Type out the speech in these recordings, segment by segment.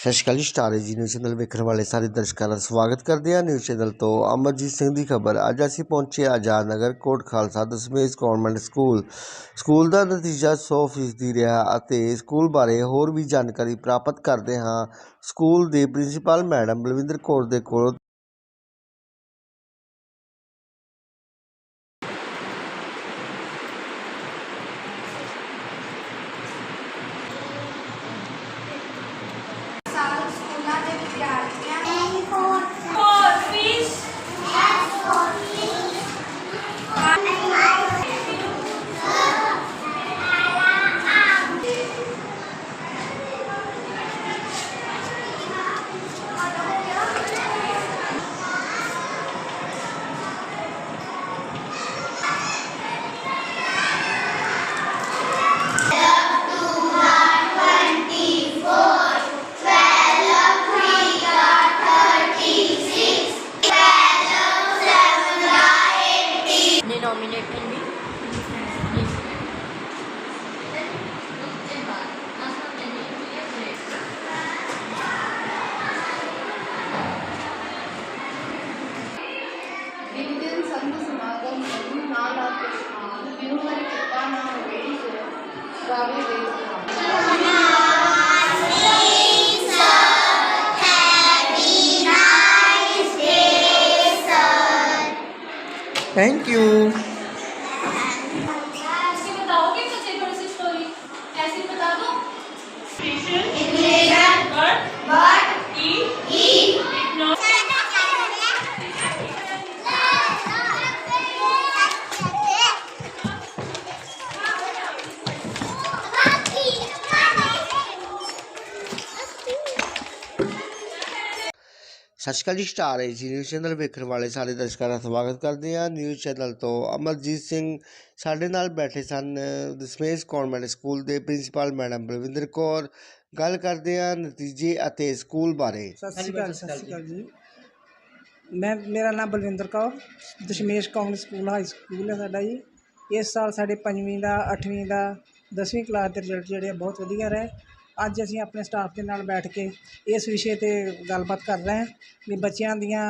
ਸਤਿ ਸ਼੍ਰੀ ਅਕਾਲ ਜੀ, ਸਟਾਰ ਜੀ ਨਿਊਜ਼ ਚੈਨਲ ਵੇਖਣ ਵਾਲੇ ਸਾਰੇ ਦਰਸ਼ਕਾਂ ਦਾ ਸਵਾਗਤ ਕਰਦੇ ਹਾਂ। ਨਿਊਜ਼ ਚੈਨਲ ਤੋਂ ਅਮਰਜੀਤ ਸਿੰਘ ਦੀ ਖਬਰ। ਅੱਜ ਅਸੀਂ ਪਹੁੰਚੇ Azad Nagar Kot Khalsa Dasmesh government school. School ਦਾ ਨਤੀਜਾ 100% ਰਿਹਾ ਅਤੇ ਸਕੂਲ ਬਾਰੇ ਹੋਰ ਵੀ ਜਾਣਕਾਰੀ ਪ੍ਰਾਪਤ ਕਰਦੇ ਹਾਂ। ਸਕੂਲ ਦੇ ਪ੍ਰਿੰਸੀਪਲ ਮੈਡਮ ਬਲਵਿੰਦਰ ਕੌਰ ਦੇ ਕੋਲ Thank you. बताओगे मुझे थोड़ी ਸਤਿ ਸ਼੍ਰੀ ਅਕਾਲ ਜੀ, ਸਟਾਰ ਏਜੀ ਨਿਊਜ਼ ਚੈਨਲ ਵੇਖਣ ਵਾਲੇ ਸਾਰੇ ਦਰਸ਼ਕਾਂ ਦਾ ਸਵਾਗਤ ਕਰਦੇ ਹਾਂ। ਨਿਊਜ਼ ਚੈਨਲ ਤੋਂ ਅਮਰਜੀਤ ਸਿੰਘ ਸਾਡੇ ਨਾਲ ਬੈਠੇ ਸਨ, ਦਸਮੇਸ਼ ਕੌਨਵੈਂਟ ਸਕੂਲ ਦੇ ਪ੍ਰਿੰਸੀਪਲ ਮੈਡਮ ਬਲਵਿੰਦਰ ਕੌਰ। ਗੱਲ ਕਰਦੇ ਹਾਂ ਨਤੀਜੇ ਅਤੇ ਸਕੂਲ ਬਾਰੇ। ਸਤਿ ਸ਼੍ਰੀ ਅਕਾਲ, ਸਤਿ ਸ਼੍ਰੀ ਅਕਾਲ ਜੀ। ਮੈਂ, ਮੇਰਾ ਨਾਮ ਬਲਵਿੰਦਰ ਕੌਰ, ਦਸ਼ਮੇਸ਼ ਕੌਮਿਕ ਸਕੂਲ, ਹਾਈ ਸਕੂਲ ਹੈ ਸਾਡਾ ਜੀ। ਇਸ ਸਾਲ ਸਾਡੇ ਪੰਜਵੀਂ ਦਾ, ਅੱਠਵੀਂ ਦਾ, ਦਸਵੀਂ ਕਲਾਸ ਦੇ ਰਿਜ਼ਲਟ ਜਿਹੜੇ ਆ ਬਹੁਤ ਵਧੀਆ ਰਹੇ। ਅੱਜ ਅਸੀਂ ਆਪਣੇ ਸਟਾਫ ਦੇ ਨਾਲ ਬੈਠ ਕੇ ਇਸ ਵਿਸ਼ੇ ਤੇ ਗੱਲਬਾਤ ਕਰ ਰਹੇ ਹਾਂ ਵੀ ਬੱਚਿਆਂ ਦੀਆਂ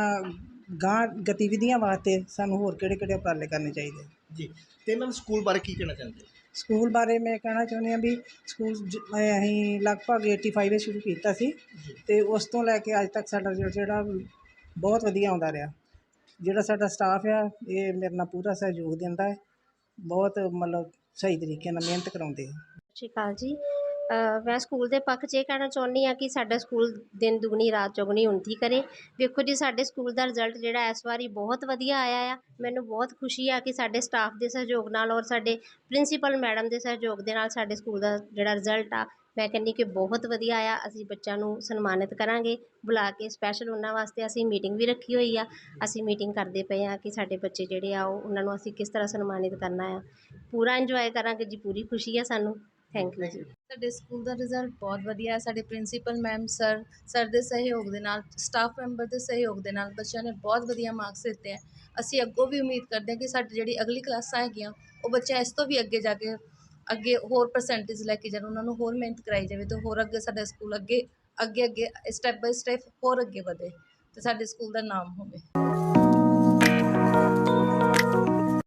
ਗਾਂ ਗਤੀਵਿਧੀਆਂ ਵਾਸਤੇ ਸਾਨੂੰ ਹੋਰ ਕਿਹੜੇ ਕਿਹੜੇ ਉਪਰਾਲੇ ਕਰਨੇ ਚਾਹੀਦੇ ਜੀ ਤੇ ਮੈਮ ਸਕੂਲ ਬਾਰੇ ਕੀ ਕਹਿਣਾ ਚਾਹੁੰਦੇ ਹੋ? ਸਕੂਲ ਬਾਰੇ ਮੈਂ ਕਹਿਣਾ ਚਾਹੁੰਦੀ ਹਾਂ ਵੀ ਸਕੂਲ ਜ- ਅਸੀਂ ਲਗਭਗ 85 ਵਿੱਚ ਸ਼ੁਰੂ ਕੀਤਾ ਸੀ ਤੇ ਉਸ ਤੋਂ ਲੈ ਕੇ ਅੱਜ ਤੱਕ ਸਾਡਾ ਰਿਜ਼ਲਟ ਜਿਹੜਾ ਬਹੁਤ ਵਧੀਆ ਆਉਂਦਾ ਰਿਹਾ। ਜਿਹੜਾ ਸਾਡਾ ਸਟਾਫ ਆ ਇਹ ਮੇਰੇ ਨਾਲ ਪੂਰਾ ਸਹਿਯੋਗ ਦਿੰਦਾ ਹੈ। ਬਹੁਤ ਮਤਲਬ ਸਹੀ ਤਰੀਕੇ ਨਾਲ ਮਿਹਨਤ ਕਰਾਉਂਦੇ ਆ। ਸਤਿ ਸ਼੍ਰੀ ਅਕਾਲ ਜੀ। ਮੈਂ ਸਕੂਲ ਦੇ ਪੱਖ 'ਚ ਇਹ ਕਹਿਣਾ ਚਾਹੁੰਦੀ ਹਾਂ ਕਿ ਸਾਡਾ ਸਕੂਲ ਦਿਨ ਦੁਗਣੀ, ਰਾਤ ਚੌਗਣੀ ਉੱਨਤੀ ਕਰੇ। ਵੇਖੋ ਜੀ, ਸਾਡੇ ਸਕੂਲ ਦਾ ਰਿਜ਼ਲਟ ਜਿਹੜਾ ਇਸ ਵਾਰੀ ਬਹੁਤ ਵਧੀਆ ਆਇਆ ਆ। ਮੈਨੂੰ ਬਹੁਤ ਖੁਸ਼ੀ ਆ ਕਿ ਸਾਡੇ ਸਟਾਫ ਦੇ ਸਹਿਯੋਗ ਨਾਲ ਔਰ ਸਾਡੇ ਪ੍ਰਿੰਸੀਪਲ ਮੈਡਮ ਦੇ ਸਹਿਯੋਗ ਦੇ ਨਾਲ ਸਾਡੇ ਸਕੂਲ ਦਾ ਜਿਹੜਾ ਰਿਜ਼ਲਟ ਆ, ਮੈਂ ਕਹਿੰਦੀ ਕਿ ਬਹੁਤ ਵਧੀਆ ਆ। ਅਸੀਂ ਬੱਚਿਆਂ ਨੂੰ ਸਨਮਾਨਿਤ ਕਰਾਂਗੇ। ਬੁਲਾ ਕੇ ਸਪੈਸ਼ਲ ਉਹਨਾਂ ਵਾਸਤੇ ਅਸੀਂ ਮੀਟਿੰਗ ਵੀ ਰੱਖੀ ਹੋਈ ਆ। ਅਸੀਂ ਮੀਟਿੰਗ ਕਰਦੇ ਪਏ ਆ ਕਿ ਸਾਡੇ ਬੱਚੇ ਜਿਹੜੇ ਆ, ਉਹ ਉਹਨਾਂ ਨੂੰ ਅਸੀਂ ਕਿਸ ਤਰ੍ਹਾਂ ਸਨਮਾਨਿਤ ਕਰਨਾ ਆ। ਪੂਰਾ ਇੰਜੋਏ ਕਰਾਂਗੇ ਜੀ, ਪੂਰੀ ਖੁਸ਼ੀ ਆ ਸਾਨੂੰ। ਥੈਂਕ ਯੂ ਜੀ। ਸਾਡੇ ਸਕੂਲ ਦਾ ਰਿਜ਼ਲਟ ਬਹੁਤ ਵਧੀਆ ਹੈ। ਸਾਡੇ ਪ੍ਰਿੰਸੀਪਲ ਮੈਮ ਸਰ ਸਰ ਦੇ ਸਹਿਯੋਗ ਦੇ ਨਾਲ ਸਟਾਫ ਮੈਂਬਰ ਦੇ ਸਹਿਯੋਗ ਦੇ ਨਾਲ ਬੱਚਿਆਂ ਨੇ ਬਹੁਤ ਵਧੀਆ ਮਾਰਕਸ ਦਿੱਤੇ ਹੈ। ਅਸੀਂ ਅੱਗੋਂ ਵੀ ਉਮੀਦ ਕਰਦੇ ਹਾਂ ਕਿ ਸਾਡੀ ਜਿਹੜੀ ਅਗਲੀ ਕਲਾਸਾਂ ਹੈਗੀਆਂ ਉਹ ਬੱਚਾ ਇਸ ਤੋਂ ਵੀ ਅੱਗੇ ਜਾ ਕੇ ਅੱਗੇ ਹੋਰ ਪਰਸੈਂਟੇਜ ਲੈ ਕੇ ਜਾਣ ਉਹਨਾਂ ਨੂੰ ਹੋਰ ਮਿਹਨਤ ਕਰਾਈ ਜਾਵੇ ਤੇ ਹੋਰ ਅੱਗੇ ਸਾਡਾ ਸਕੂਲ ਅੱਗੇ ਅੱਗੇ ਅੱਗੇ ਸਟੈਪ ਬਾਈ ਸਟੈਪ ਹੋਰ ਅੱਗੇ ਵਧੇ ਤੇ ਸਾਡੇ ਸਕੂਲ ਦਾ ਨਾਮ ਹੋਵੇ।